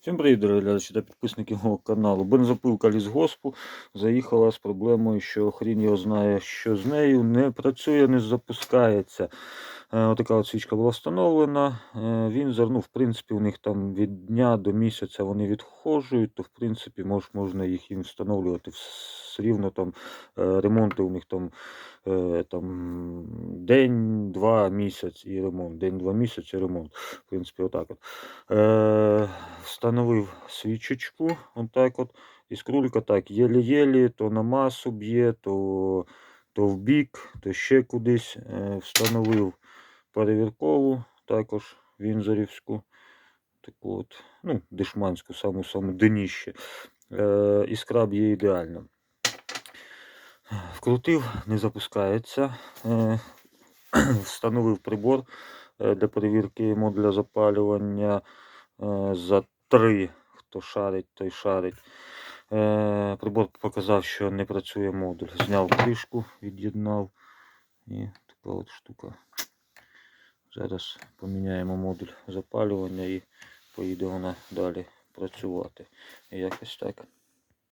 Всім привіт, дорогі глядачі та підписники мого каналу. Бензопилка лісгоспу заїхала з проблемою, що хрін його знає, що з нею не працює, не запускається. Е, Отака от свічка була встановлена. Е, Він зар- ну, в принципі, у них там від дня до місяця вони відхожують, то в принципі мож, можна їх їм встановлювати. Все рівно там е, ремонти у них там, там день, два місяць і ремонт. День-два місяці і ремонт. В принципі, отак от. Е, встановив свічечку, отак от. І скрулька так, єлі-єлі, то на масу б'є, то, то в бік, то ще кудись. Е, встановив перевіркову, також вінзорівську, таку от, ну, дешманську, саму саму днище. Е, іскра б'є ідеально. Вкрутив, не запускається. Е, встановив прибор е, для перевірки модуля запалювання е, за три. Хто шарить, той шарить. Е, Прибор показав, що не працює модуль. Зняв кришку, від'єднав. І така от штука. Зараз поміняємо модуль запалювання і поїде вона далі працювати. Якось так.